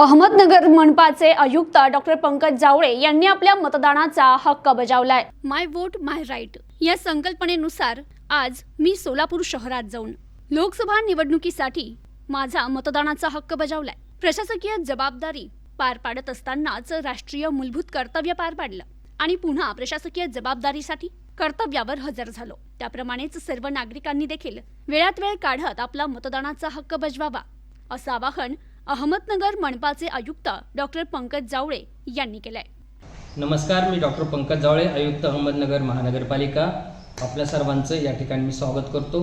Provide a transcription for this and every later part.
अहमदनगर मनपाचे आयुक्त डॉक्टर पंकज जावळे यांनी आपल्या मतदानाचा हक्क बजावलाय. माय वोट माय राईट. या संकल्पनेनुसार आज मी सोलापूर शहरात जाऊन लोकसभा निवडणुकीसाठी माझा मतदानाचा हक्क बजावलाय. प्रशासकीय जबाबदारी पार पाडत असतानाच राष्ट्रीय मूलभूत कर्तव्य पार पाडलं आणि पुन्हा प्रशासकीय जबाबदारीसाठी कर्तव्यावर हजर झालो. त्याप्रमाणेच सर्व नागरिकांनी देखील वेळात वेळ काढत आपला मतदानाचा हक्क बजवावा असं आवाहन अहमदनगर मनपाचे आयुक्त डॉक्टर पंकज जावळे यांनी केलंय. नमस्कार मी डॉक्टर पंकज जावळे आयुक्त अहमदनगर महानगरपालिका. आपल्या सर्वांचं या ठिकाणी मी स्वागत करतो.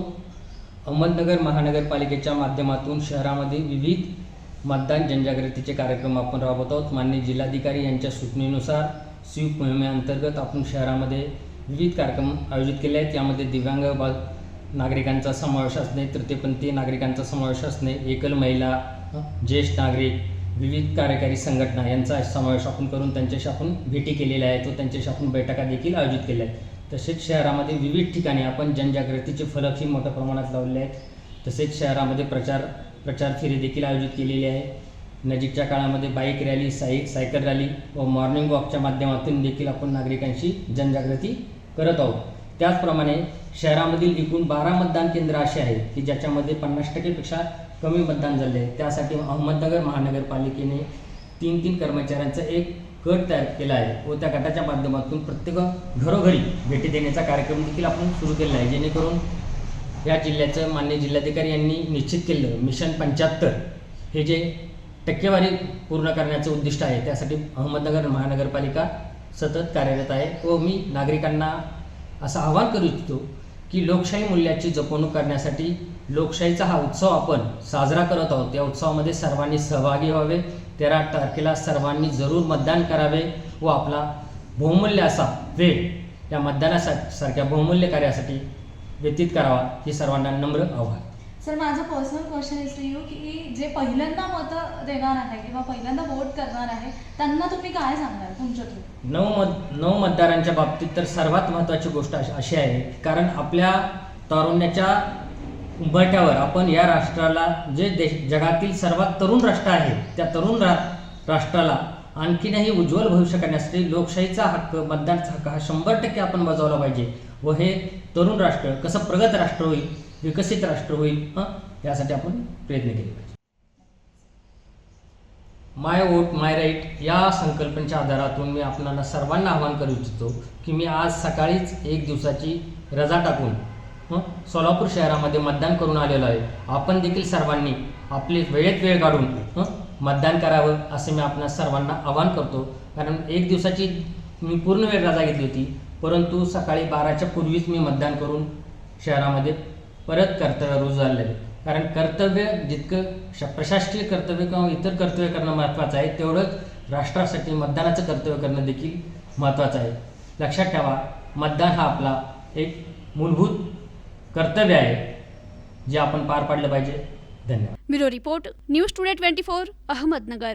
अहमदनगर महानगरपालिकेच्या माध्यमातून शहरामध्ये विविध मतदान जनजागृतीचे कार्यक्रम आपण राबवत आहोत. माननीय जिल्हाधिकारी यांच्या सूचनेनुसार स्वीप मोहिमेअंतर्गत आपण शहरामध्ये विविध कार्यक्रम आयोजित केले आहेत. यामध्ये दिव्यांग बा नागरिकांचा समावेश असणे तृतीयपंथीय नागरिकांचा समावेश असणे एकल महिला ज्येष्ठ नागरिक विविध कार्यकारी संघटना यांचा समावेश आपण करून त्यांच्याशी आपण भेटी केलेल्या आहेत. व त्यांच्याशी आपण बैठका देखील आयोजित केल्या आहेत. तसेच शहरामध्ये विविध ठिकाणी आपण जनजागृतीचे फलकही मोठ्या प्रमाणात लावले आहेत. तसेच शहरामध्ये प्रचार प्रचार फेरी देखील आयोजित केलेली आहे. नजीकच्या काळामध्ये bike rally Sai cycle rally व मॉर्निंग वॉकच्या माध्यमातून देखील आपण नागरिकांशी जनजागृती करत आहोत. त्याचप्रमाणे शहरामधील एकूण बारा मतदान केंद्र असे आहेत की ज्याच्यामध्ये पन्नास टक्केपेक्षा कमी मतदान झाले आहे त्यासाठी अहमदनगर महानगरपालिकेने तीन तीन कर्मचाऱ्यांचा एक गट तयार केला आहे. व त्या गटाच्या माध्यमातून प्रत्येक घरोघरी भेटी देण्याचा कार्यक्रम देखील आपण सुरू केला आहे. जेणेकरून या जिल्ह्याचं मान्य जिल्हाधिकारी यांनी निश्चित केलं मिशन पंच्याहत्तर हे जे टक्केवारी पूर्ण करण्याचं उद्दिष्ट आहे त्यासाठी अहमदनगर महानगरपालिका सतत कार्यरत आहे. व मी नागरिकांना असं आवाहन करू इच्छितो की लोकशाही मूल्याची जपवणूक करण्यासाठी लोकशाहीचा हा उत्सव आपण साजरा करत आहोत. या उत्सवामध्ये सर्वांनी सहभागी व्हावे. तेरा तारखेला सर्वांनी जरूर मतदान करावे व आपला बहुमूल्य असा वेळ या मतदानासा सारख्या बहुमूल्य कार्यासाठी व्यतीत करावा ही सर्वांना नम्र आव्हान. सर माझं personal question is to you की जे पहिल्यांदा मतं देणार आहे किंवा पहिल्यांदा वोट करणार आहे त्यांना तुम्ही काय सांगणार तुमच्या थ्रू? नऊ मत नऊ मतदारांच्या बाबतीत तर सर्वात महत्त्वाची गोष्ट अशी अशी आहे कारण आपल्या तारुण्याच्या उंबरठ्यावर आपण या राष्ट्राला जे देश जगातील सर्वात तरुण राष्ट्र आहे त्या तरुण रा राष्ट्राला आणखीनही उज्ज्वल भविष्य करण्यासाठी लोकशाहीचा हक्क मतदानाचा हक्क हा शंभर टक्के आपण बजावला पाहिजे. व हे तरुण राष्ट्र कसं प्रगत राष्ट्र होईल विकसित राष्ट्र होईल यासाठी आपण प्रयत्न केले पाहिजे. माय वोट माय राईट या संकल्पनेच्या आधारातून मी आपणाला सर्वांना आवाहन करू इच्छितो की मी आज सकाळीच एक दिवसाची रजा टाकून सोलापूर शहरामध्ये मतदान करून आलेलो आहे. आपण देखील सर्वांनी आपले वेळेत वेळ काढून मतदान करावं असं मी आपणा सर्वांना आवाहन करतो. कारण एक दिवसाची मी पूर्ण वेळ रजा घेतली होती परंतु सकाळी बाराच्या पूर्वीच मी मतदान करून शहरामध्ये परत कर्तव्य रुजू झालेलं आहे. कारण कर्तव्य जितकं श प्रशासकीय कर्तव्य किंवा इतर कर्तव्य करणं महत्त्वाचं आहे तेवढंच राष्ट्रासाठी मतदानाचं कर्तव्य करणं देखील महत्त्वाचं आहे. लक्षात ठेवा मतदान हा आपला एक मूलभूत कर्तव्य आहे जे आपण पार पाडलं पाहिजे. धन्यवाद. Bureau report news today twenty four Ahmednagar.